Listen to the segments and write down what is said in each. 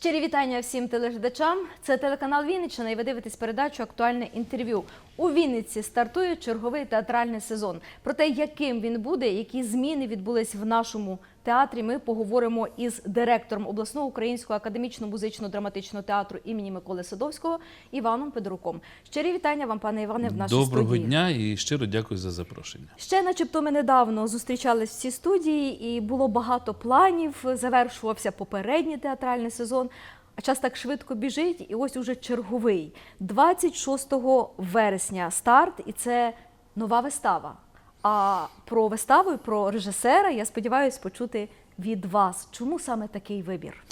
Щирі вітання всім телеглядачам. Це телеканал Вінниччина і ви дивитесь передачу Актуальне інтерв'ю. У Вінниці стартує черговий театральний сезон. Про те, яким він буде, які зміни відбулись в нашому театрі. Ми поговоримо із директором обласного українського академічно-музично-драматичного театру імені Миколи Садовського Іваном Федоруком. Щирі вітання вам, пане Іване, в нашій Доброго студії. дня і щиро дякую за запрошення. Ще, начебто, ми недавно зустрічались в цій студії, і було багато планів. Завершувався попередній театральний сезон. Час так швидко біжить, і ось уже черговий. 26 вересня старт, і це нова вистава. А про виставу і про режисера я сподіваюся почути від вас. Чому саме такий вибір?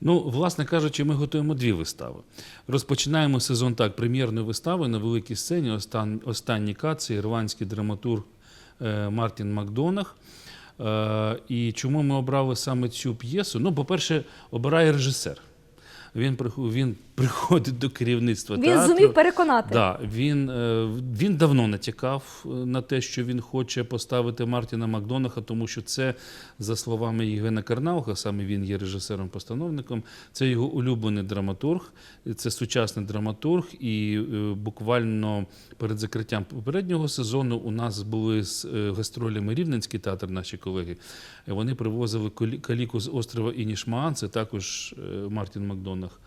Ну, власне кажучи, ми готуємо дві вистави. Розпочинаємо сезон так прем'єрної вистави на великій сцені. Остан, останній кат це ірландський драматург е, Мартін Макдонах. Е, і чому ми обрали саме цю п'єсу? Ну, по-перше, обирає режисер. Він, він приходить до керівництва Він театру. зумів переконати. Да, він, е, він давно натякав е, на те, що він хоче поставити Мартіна Макдонаха, тому що це, за словами Євгена Карнауха, саме він є режисером-постановником, це його улюблений драматург, це сучасний драматург. І е, буквально перед закриттям попереднього сезону у нас були з гастролями Рівненський театр, наші колеги. Вони привозили каліку з острова Інішмаан, це також Мартін Макдонах.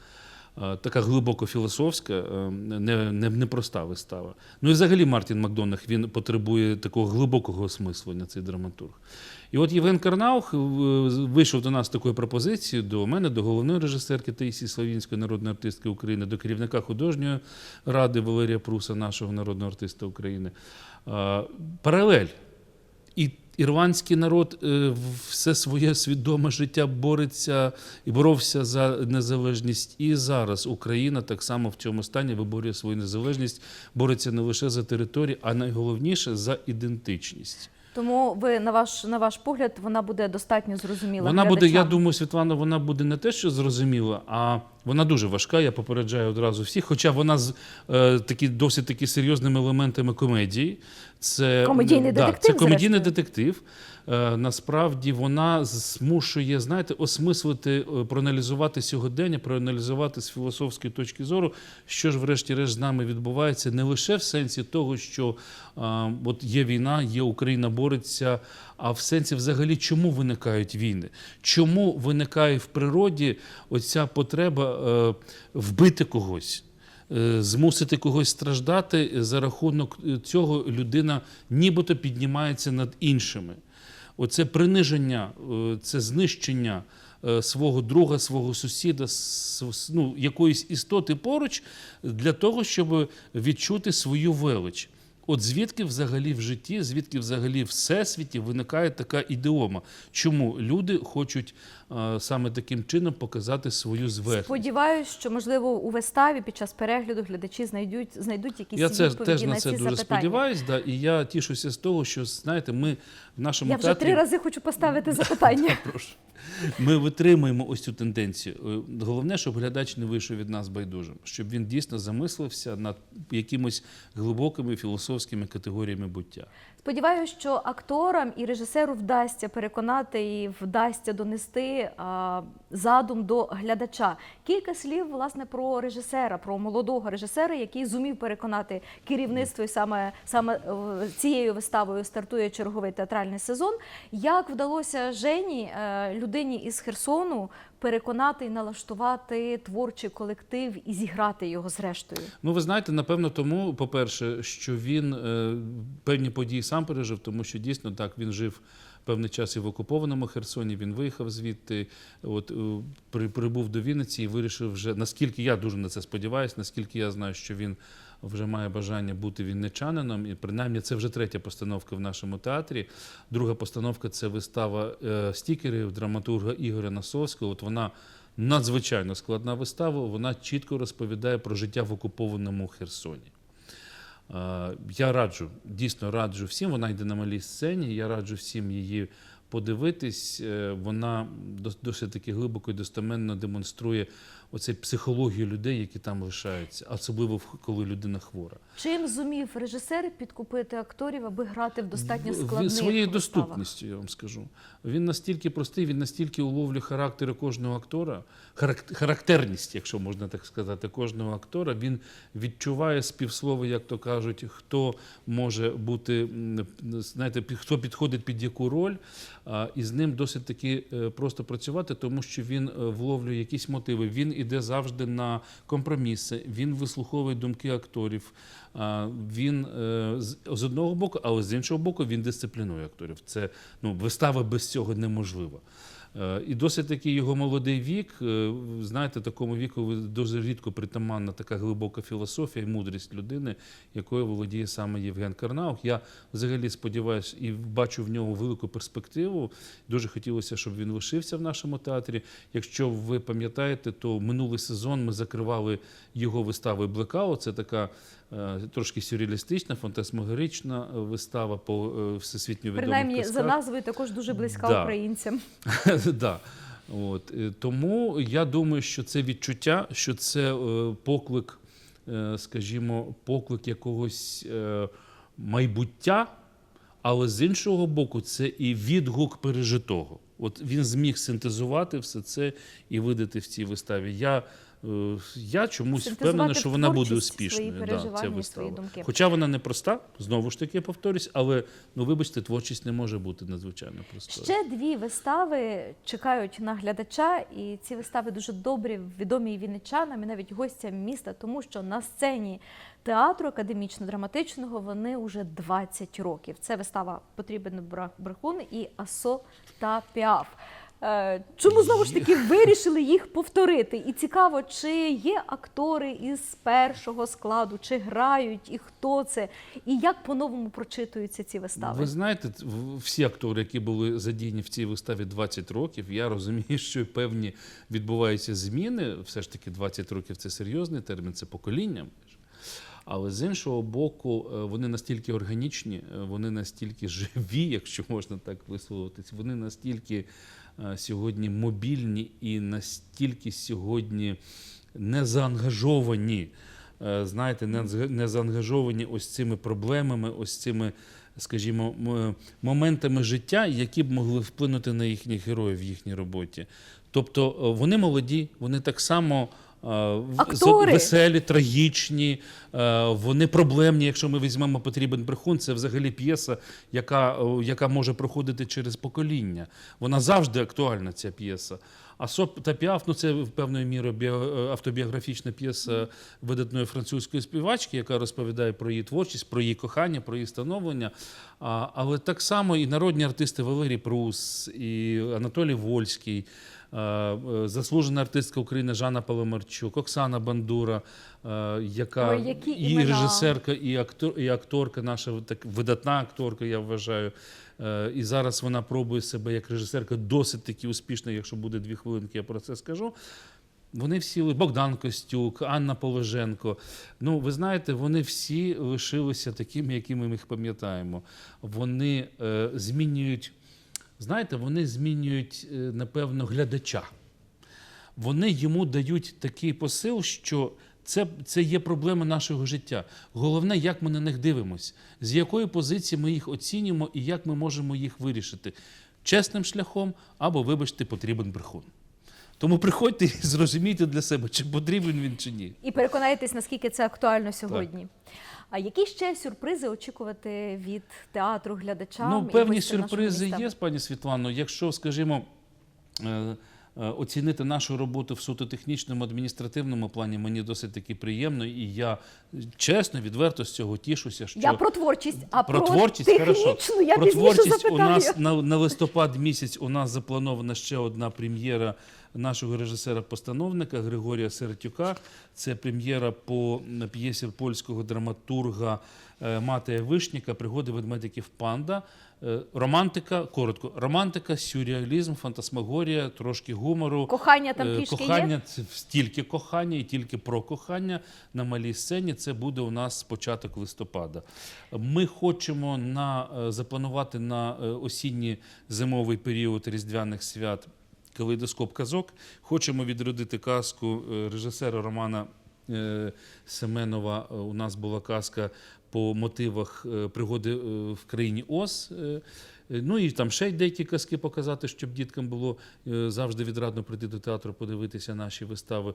Е, Така глибоко філософська, е, не, не, непроста вистава. Ну і взагалі Мартін Макдонах він потребує такого глибокого осмислення, цей драматург. І от Євген Карнаух е, вийшов до нас такою пропозицією до мене, до головної режисерки Таїсії Славінської народної артистки України, до керівника художньої ради Валерія Пруса, нашого народного артиста України. Паралель. І ірландський народ е, все своє свідоме життя бореться і боровся за незалежність. І зараз Україна так само в цьому стані виборює свою незалежність, бореться не лише за територію, а найголовніше за ідентичність. Тому ви на ваш на ваш погляд вона буде достатньо зрозуміла. Вона буде, я думаю, Світлана, вона буде не те, що зрозуміла, а вона дуже важка. Я попереджаю одразу всіх. Хоча вона з е, такі досить такі серйозними елементами комедії. Це Комедійний да, детектив, Це комедійний зрештою. детектив. Е, насправді вона змушує, знаєте, осмислити, е, проаналізувати сьогодення, проаналізувати з філософської точки зору, що ж, врешті-решт, з нами відбувається не лише в сенсі того, що е, от є війна, є Україна бореться, а в сенсі взагалі, чому виникають війни? Чому виникає в природі оця потреба вбити когось? Змусити когось страждати за рахунок цього людина нібито піднімається над іншими. Оце приниження, е, це знищення е, свого друга, свого сусіда, ну, якоїсь істоти поруч для того, щоб відчути свою велич. От звідки взагалі в житті, звідки взагалі в всесвіті виникає така ідеома? Чому люди хочуть е, саме таким чином показати свою зверхність? Сподіваюсь, що можливо у виставі під час перегляду глядачі знайдуть знайдуть якісь Я це відповіді теж на це ці дуже запитання. сподіваюся, да, і я тішуся з того, що знаєте, ми в нашому Я вже театрі три рази хочу поставити запитання. Прошу. Ми витримуємо ось цю тенденцію. Е, Головне, щоб глядач не вийшов від нас байдужим, щоб він дійсно замислився над якимось глибокими філософськими категоріями буття. Сподіваюся, що акторам і режисеру вдасться переконати і вдасться донести а, задум до глядача. Кілька слів власне про режисера, про молодого режисера, який зумів переконати керівництво, і саме саме е, цією виставою стартує черговий театральний сезон. Як вдалося Жені, е, людині із Херсону, переконати і налаштувати творчий колектив і зіграти його зрештою? Ну, ви знаєте, напевно, тому, по-перше, що він е, певні події сам пережив, тому що дійсно так він жив певний час і в окупованому Херсоні. Він виїхав звідти, от е, при, прибув до Вінниці і вирішив вже, наскільки я дуже на це сподіваюся, наскільки я знаю, що він вже має бажання бути вінничанином, і принаймні це вже третя постановка в нашому театрі. Друга постановка це вистава е, стікерів драматурга Ігоря Насовського. От вона надзвичайно складна вистава. Вона чітко розповідає про життя в окупованому Херсоні. Е, Я раджу, дійсно раджу всім. Вона йде на малій сцені. Я раджу всім її подивитись, е, вона досить таки глибоко і достеменно демонструє оцей психологію людей, які там лишаються, особливо коли людина хвора. Чим зумів режисер підкупити акторів, аби грати в достатньо складних своєю виставах? доступністю, я вам скажу. Він настільки простий, він настільки уловлює характери кожного актора, харак- характерність, якщо можна так сказати, кожного актора. Він відчуває співслово, як то кажуть, хто може бути, знаєте, хто підходить під яку роль, і з ним досить таки е, просто працювати, тому що він е, вловлює якісь мотиви. Він іде завжди на компроміси, він вислуховує думки акторів. Він е, з- одного боку, але з іншого боку, він дисциплінує акторів. Це ну, вистава без цього неможлива. Е, І досить таки його молодий вік, е, знаєте, такому віку дуже рідко притаманна така глибока філософія і мудрість людини, якою володіє саме Євген Карнаух. Я взагалі сподіваюся і бачу в нього велику перспективу. Дуже хотілося, щоб він лишився в нашому театрі. Якщо ви пам'ятаєте, то минулий сезон ми закривали його виставою Блекаут. Це така е, трошки сюрреалістична, фантасмагорична вистава по всесвітньо відомих Принаймні, за назвою також дуже близька Да. українцям. да. От. е, Тому я думаю, що це відчуття, що це е, поклик, е, скажімо, поклик якогось майбуття, але з іншого боку, це і відгук пережитого. От він зміг синтезувати все це і видати в цій виставі. Я, я чомусь впевнений, що вона буде успішною. да, ця вистава. думки. Хоча вона не проста, знову ж таки повторюсь, але ну вибачте, творчість не може бути надзвичайно простою. Ще дві вистави чекають на глядача, і ці вистави дуже добрі, відомі і вінничанам, і навіть гостям міста, тому що на сцені театру академічно-драматичного вони вже 20 років. Це вистава Потрібен бра- брехун і Асо та Піаф. Е, Чому знову ж таки вирішили їх повторити? І цікаво, чи є актори із першого складу, чи грають, і хто це, і як по-новому прочитуються ці вистави? Ви знаєте, всі актори, які були задіяні в цій виставі 20 років, я розумію, що певні відбуваються зміни. Все ж таки, 20 років це серйозний термін, це покоління. Але з іншого боку, е, вони настільки органічні, е, вони настільки живі, якщо можна так висловитись, вони настільки сьогодні мобільні і настільки сьогодні не заангажовані, е, знаєте, не, заангажовані ось цими проблемами, ось цими, скажімо, моментами життя, які б могли вплинути на їхніх героїв в їхній роботі. Тобто е, вони молоді, вони так само. Актори. Веселі, трагічні, е, вони проблемні. Якщо ми візьмемо потрібен брехун, це взагалі п'єса, яка, е, яка може проходити через покоління. Вона завжди актуальна, ця п'єса. А Соп та Піаф, ну це певною мірою біо- е, автобіографічна п'єса видатної французької співачки, яка розповідає про її творчість, про її кохання, про її становлення. А, але так само і народні артисти Валерій Прус, і Анатолій Вольський, е, заслужена артистка України Жанна Паламарчук, Оксана Бандура, е, яка Ой, і імена. режисерка, і, актор, і акторка, наша так, видатна акторка, я вважаю. Е, І зараз вона пробує себе як режисерка досить таки успішно, якщо буде дві хвилинки, я про це скажу. Вони всі Богдан Костюк, Анна Положенко. Ну, ви знаєте, вони всі лишилися такими, якими ми їх пам'ятаємо. Вони е, змінюють, знаєте, вони змінюють, е, напевно, глядача. Вони йому дають такий посил, що це, це є проблема нашого життя. Головне, як ми на них дивимося, з якої позиції ми їх оцінюємо і як ми можемо їх вирішити. Чесним шляхом або, вибачте, потрібен брехун. Тому приходьте і зрозумійте для себе, чи потрібен він чи ні. І переконайтесь, наскільки це актуально сьогодні. А які ще сюрпризи очікувати від театру глядачам? Ну, певні сюрпризи є, пані Світлано. Якщо, скажімо, е, оцінити нашу роботу в суто технічному адміністративному плані, мені досить таки приємно, і я е, чесно, відверто з цього тішуся. Що Я про творчість, а про, про, творчість, технічну хорошо. я про творчість запитаю. у нас на, на листопад місяць у нас запланована ще одна прем'єра нашого режисера-постановника Григорія Серетюка. Це прем'єра по п'єсі польського драматурга е, Матея Вишніка Пригоди ведмедиків панда. Е, Романтика, коротко, романтика, сюрреалізм, фантасмагорія, трошки гумору. Кохання там Е, трішки кохання є. стільки кохання і тільки про кохання на малій сцені. Це буде у нас початок листопада. Ми хочемо на е, запланувати на осінній зимовий період різдвяних свят. Калейдоскоп казок. Хочемо відродити казку режисера Романа Семенова. У нас була казка по мотивах е, пригоди е, в країні Оз. Е, Ну і там ще й деякі казки показати, щоб діткам було завжди відрадно прийти до театру, подивитися наші вистави.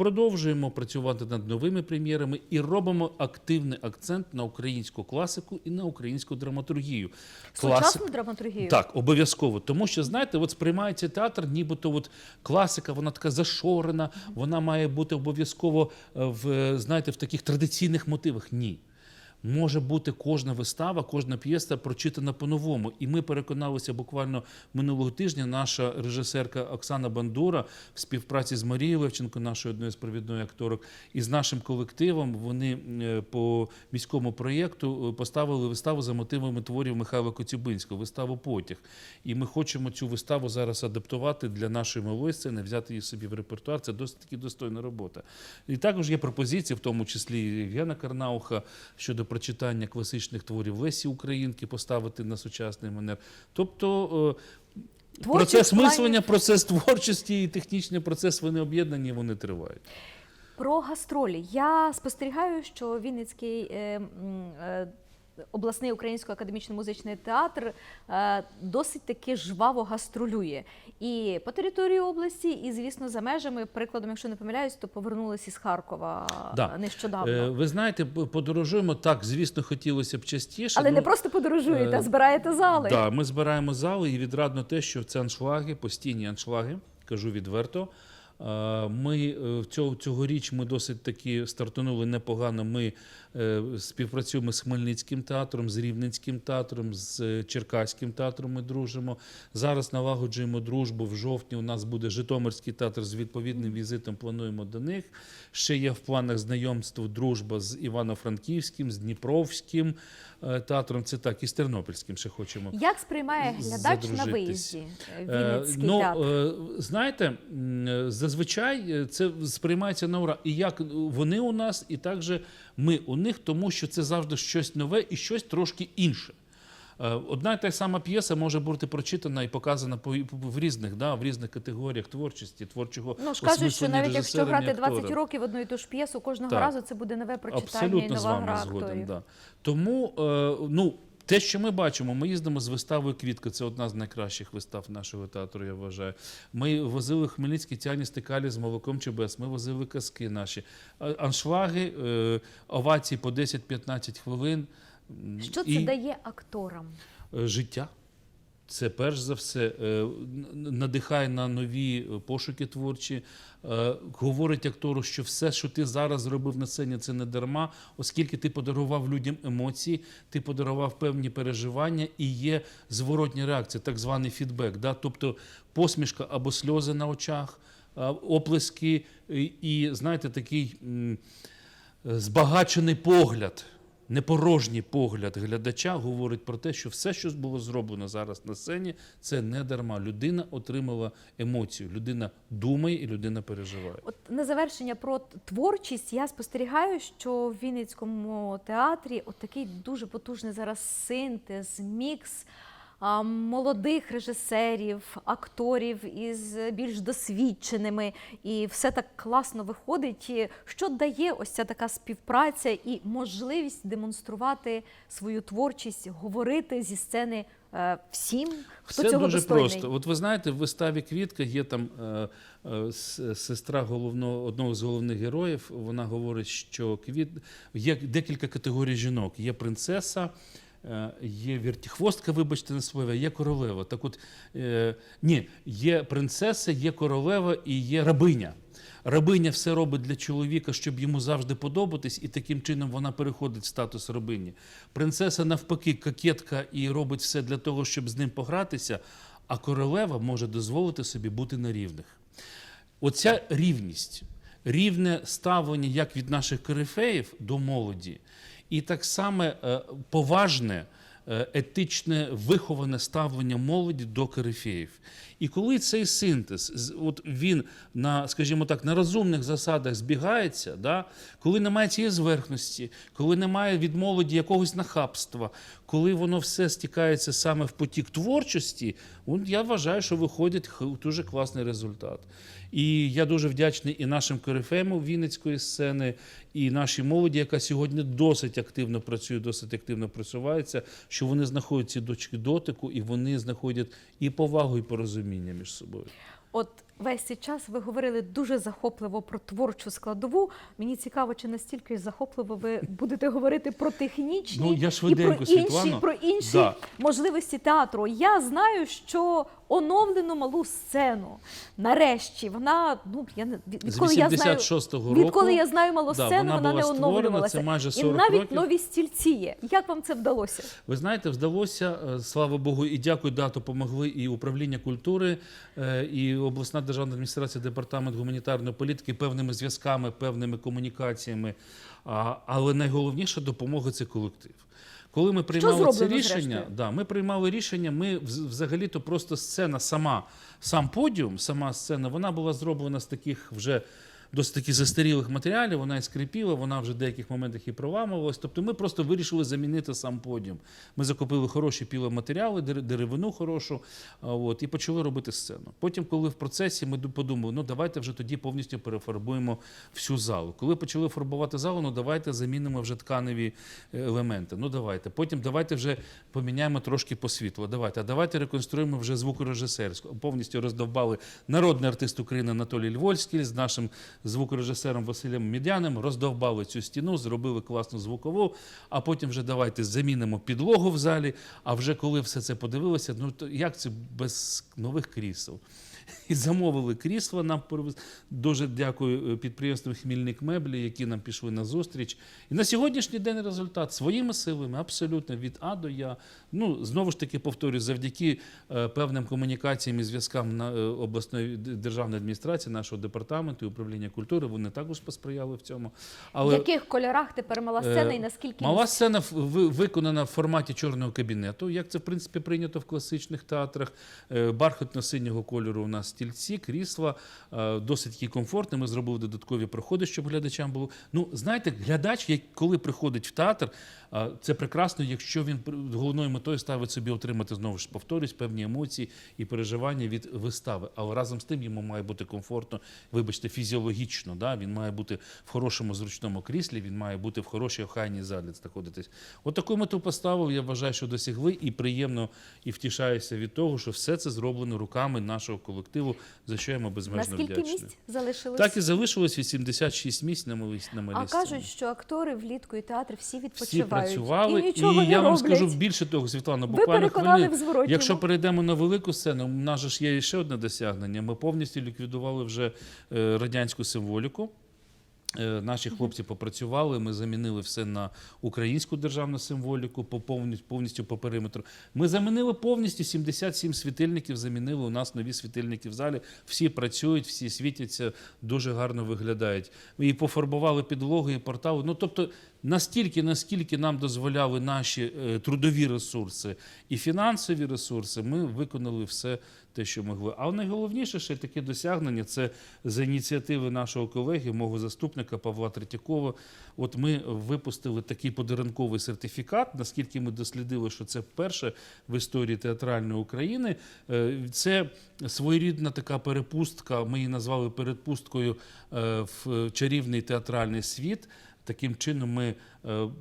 Продовжуємо працювати над новими прем'єрами і робимо активний акцент на українську класику і на українську драматургію. Сучасну драматургію. Так, обов'язково. Тому що, знаєте, от сприймається театр, нібито от класика, вона така зашорена, вона має бути обов'язково в, знаєте, в таких традиційних мотивах. Ні. Може бути кожна вистава, кожна п'єса прочитана по-новому. І ми переконалися буквально минулого тижня. Наша режисерка Оксана Бандура в співпраці з Марією Левченко, нашою одною з провідної акторок, і з нашим колективом вони е, по міському проєкту е, поставили виставу за мотивами творів Михайла Коцюбинського, виставу Потяг. І ми хочемо цю виставу зараз адаптувати для нашої малої сцени, взяти її собі в репертуар. Це досить таки достойна робота. І також є пропозиції, в тому числі Євгена Карнауха, щодо прочитання класичних творів Лесі Українки, поставити на сучасний манер. Тобто Творчість Творчих процес мислення, процес творчості і технічний процес вони об'єднані, вони тривають. Про гастролі. Я спостерігаю, що Вінницький е, е, обласний український академічний музичний театр е, досить таки жваво гастролює. І по території області, і, звісно, за межами, прикладом, якщо не помиляюсь, то повернулися із Харкова Да. нещодавно. Е, Ви знаєте, подорожуємо так, звісно, хотілося б частіше. Але ну, не просто подорожуєте, а е, збираєте зали. Да, ми збираємо зали і відрадно те, що це аншлаги, постійні аншлаги, кажу відверто. Е, Ми е, цього, цьогоріч ми досить таки стартанули непогано. Ми е, співпрацюємо з Хмельницьким театром, з Рівненським театром, з е, Черкаським театром. Ми дружимо. Зараз налагоджуємо дружбу. В жовтні у нас буде Житомирський театр з відповідним візитом. Плануємо до них. Ще є в планах знайомство, дружба з Івано-Франківським, з Дніпровським е, театром. Це так, і з Тернопільським ще хочемо. Як сприймає глядач на виїзді е, Е, Вінницький ну, театр? е, знаєте, е, зазвичай е, це сприймається на ура. І як вони у нас, і також ми у них, тому що це завжди щось нове і щось трошки інше. Е, Одна і та сама п'єса може бути прочитана і показана по, в різних, да, в різних категоріях творчості, творчого Ну ж кажуть, що навіть якщо грати 20 акторами. років одну і ту ж п'єсу, кожного Так. разу це буде нове прочитання і Абсолютно нова з вами гра згоден. акторів. Да. Тому е, ну, те, що ми бачимо, ми їздимо з виставою Квітка. Це одна з найкращих вистав нашого театру, я вважаю. Ми возили хмельницькі тяні стикалі з молоком ЧБС, ми возили казки наші. Аншлаги, е, овації по 10-15 хвилин. Що це і, дає акторам? е, Життя. Це перш за все е, надихає на нові е, пошуки творчі, е, говорить актору, що все, що ти зараз зробив на сцені, це не дарма, оскільки ти подарував людям емоції, ти подарував певні переживання і є зворотня реакція, так званий фідбек. Да? Тобто посмішка або сльози на очах, оплески і, знаєте, такий збагачений погляд. Непорожній погляд глядача говорить про те, що все, що було зроблено зараз на сцені, це не дарма. Людина отримала емоцію, людина думає і людина переживає. От на завершення про творчість я спостерігаю, що в Вінницькому театрі от такий дуже потужний зараз синтез, мікс молодих режисерів, акторів із більш досвідченими, і все так класно виходить. Що дає ось ця така співпраця і можливість демонструвати свою творчість, говорити зі сцени е, всім, хто Все цього дуже достойний. просто. От ви знаєте, в виставі Квітка є там е, е, сестра головного одного з головних героїв. Вона говорить, що квіт є декілька категорій жінок. Є принцеса. Е, Є вертихвостка, вибачте на слово, є королева. Так от е, ні, є принцеса, є королева і є рабиня. Рабиня все робить для чоловіка, щоб йому завжди подобатись, і таким чином вона переходить в статус рабині. Принцеса, навпаки, кокетка і робить все для того, щоб з ним погратися, а королева може дозволити собі бути на рівних. оця рівність, рівне ставлення як від наших корифеїв до молоді, і так само е, поважне, е, етичне, виховане ставлення молоді до корифеїв. І коли цей синтез, от він на, скажімо так, на розумних засадах збігається, да, коли немає цієї зверхності, коли немає від молоді якогось нахабства, коли воно все стікається саме в потік творчості, от я вважаю, що виходить дуже класний результат. І я дуже вдячний і нашим корифеям Вінницької сцени, і нашій молоді, яка сьогодні досить активно працює, досить активно просувається, що вони знаходять ці точки дотику, і вони знаходять і повагу, і порозуміння між собою. От весь цей час ви говорили дуже захопливо про творчу складову. Мені цікаво, чи настільки захопливо ви будете говорити про технічні Ну, я і про інші, Світлано. про інші Да. можливості театру. Я знаю, що оновлену малу сцену. Нарешті вона ну я не від- відколи я знаю року. відколи я знаю малу да, сцену, вона вона, не оновлювалася. це майже і навіть років. нові стільці є. Як вам це вдалося? Ви знаєте, вдалося, е, слава Богу, і дякую, да, допомогли і управління культури, е, і обласна державна адміністрація, департамент гуманітарної політики певними зв'язками, певними комунікаціями. А, Але найголовніше допомога це колектив. Коли ми приймали це рішення, зрештою? да, ми приймали рішення. Ми взагалі-то просто сцена сама, сам подіум, сама сцена, вона була зроблена з таких вже досить таки застарілих матеріалів. Вона і скрипіла, вона вже в деяких моментах і проламувалась. Тобто ми просто вирішили замінити сам подіум. Ми закупили хороші піломатеріали, дер- деревину хорошу, от, і почали робити сцену. Потім, коли в процесі ми подумали, ну давайте вже тоді повністю перефарбуємо всю залу. Коли почали фарбувати залу, ну давайте замінимо вже тканеві е, елементи. Ну давайте. Потім давайте вже поміняємо трошки по світлу. Давайте, а давайте реконструємо вже звукорежисерську. Повністю роздовбали народний артист України Анатолій Львольський з нашим звукорежисером Василем Мідяним, роздовбали цю стіну, зробили класну звукову, а потім вже давайте замінимо підлогу в залі. А вже коли все це подивилося, ну то як це без нових крісел? І замовили крісла нам Дуже дякую е, підприємству Хмільник Меблі, які нам пішли на зустріч. І на сьогоднішній день результат своїми силами, абсолютно від А до Я. Ну знову ж таки повторюю, завдяки е, певним комунікаціям і зв'язкам на е, обласної державної адміністрації, нашого департаменту і управління культури. Вони також посприяли в цьому. В яких кольорах тепер мала сцена і наскільки Мала сцена виконана в форматі чорного кабінету, як це в принципі прийнято в класичних театрах. Бархатно-синього кольору у нас стільці, крісла, е, досить такі. Ми зробили додаткові проходи, щоб глядачам було. Ну, знаєте, глядач, коли приходить в театр, е, це прекрасно, якщо він головною метою ставить собі отримати знову ж повторюсь, певні емоції і переживання від вистави. Але разом з тим йому має бути комфортно, вибачте, фізіологічно. Да? Він має бути в хорошому зручному кріслі, він має бути в хорошій охайній залі знаходитись. От таку мету поставив, я вважаю, що досягли, і приємно і втішаюся від того, що все це зроблено руками нашого колективу, за що я йому безмежно наскільки місць залишилось? Так і залишилось 86 місць на малій на А кажуть, що актори влітку і театр всі Всі працювали, і нічого і не я вам скажу більше того, Світлана, Ви буквально переконали хвилин. в зворотньому. Якщо перейдемо на велику сцену, у нас же ж є ще одне досягнення. Ми повністю ліквідували вже е, радянську символіку. Е, Наші хлопці попрацювали, ми замінили все на українську державну символіку по повністю, повністю по периметру. Ми замінили повністю 77 світильників, замінили у нас нові світильники в залі. Всі працюють, всі світяться, дуже гарно виглядають. І пофарбували підлоги, і портали. Ну тобто, настільки, наскільки нам дозволяли наші е, трудові ресурси і фінансові ресурси, ми виконали все те, що могли. А найголовніше ще таке досягнення це за ініціативи нашого колеги, мого заступника Павла Третьякова. От ми випустили такий подарунковий сертифікат, наскільки ми дослідили, що це вперше в історії театральної України. Е, Це своєрідна така перепустка. Ми її назвали перепусткою е, в чарівний театральний світ. Таким чином, ми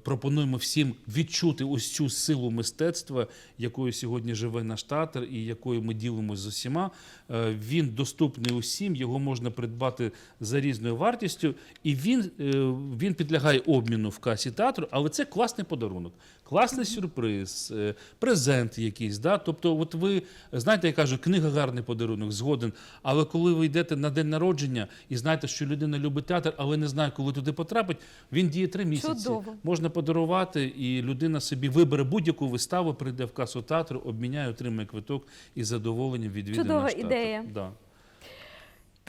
пропонуємо всім відчути ось цю силу мистецтва, якою сьогодні живе наш театр і якою ми ділимося з усіма. Е, він доступний усім, його можна придбати за різною вартістю, і він, е, він підлягає обміну в касі театру, але це класний подарунок, класний сюрприз, е, презент якийсь. Да? Тобто, от ви знаєте, я кажу, книга гарний подарунок, згоден. Але коли ви йдете на день народження і знаєте, що людина любить театр, але не знає, коли туди потрапить, він діє три місяці. Чудово. Можна подарувати, і людина собі вибере будь-яку виставу, прийде в касу театру, обміняє, отримає квиток і задоволенням відвідає Чудова наш театр. ідея. Да.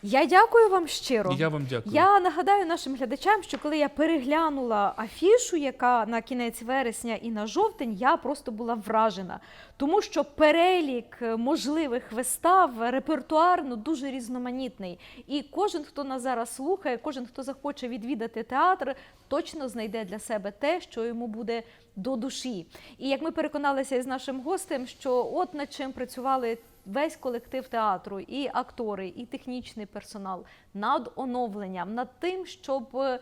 Я дякую вам щиро. Я вам дякую. Я нагадаю нашим глядачам, що коли я переглянула афішу, яка на кінець вересня і на жовтень, я просто була вражена, тому що перелік можливих вистав, репертуар ну, дуже різноманітний. І кожен, хто нас зараз слухає, кожен, хто захоче відвідати театр, точно знайде для себе те, що йому буде до душі. І як ми переконалися із нашим гостем, що от над чим працювали весь колектив театру, і актори, і технічний персонал над оновленням, над тим, щоб е,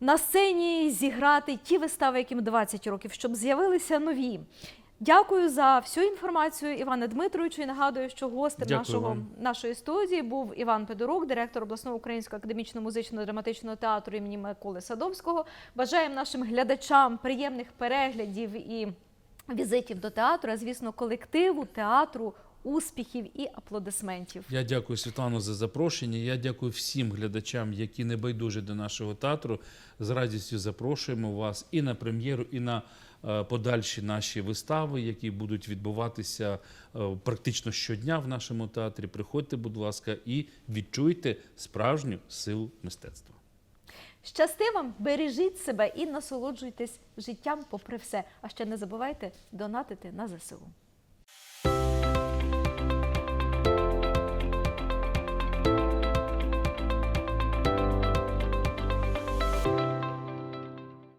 на сцені зіграти ті вистави, яким 20 років, щоб з'явилися нові. Дякую за всю інформацію, Іване Дмитровичу. І нагадую, що гостем Дякую нашого, вам. нашої студії був Іван Педорук, директор обласного українського академічно-музичного драматичного театру імені Миколи Садовського. Бажаємо нашим глядачам приємних переглядів і візитів до театру, а звісно, колективу театру, успіхів і аплодисментів. Я дякую Світлану за запрошення. Я дякую всім глядачам, які не байдужі до нашого театру. З радістю запрошуємо вас і на прем'єру, і на е, подальші наші вистави, які будуть відбуватися е, практично щодня в нашому театрі. Приходьте, будь ласка, і відчуйте справжню силу мистецтва. Щасти вам, бережіть себе і насолоджуйтесь життям попри все. А ще не забувайте донатити на ЗСУ.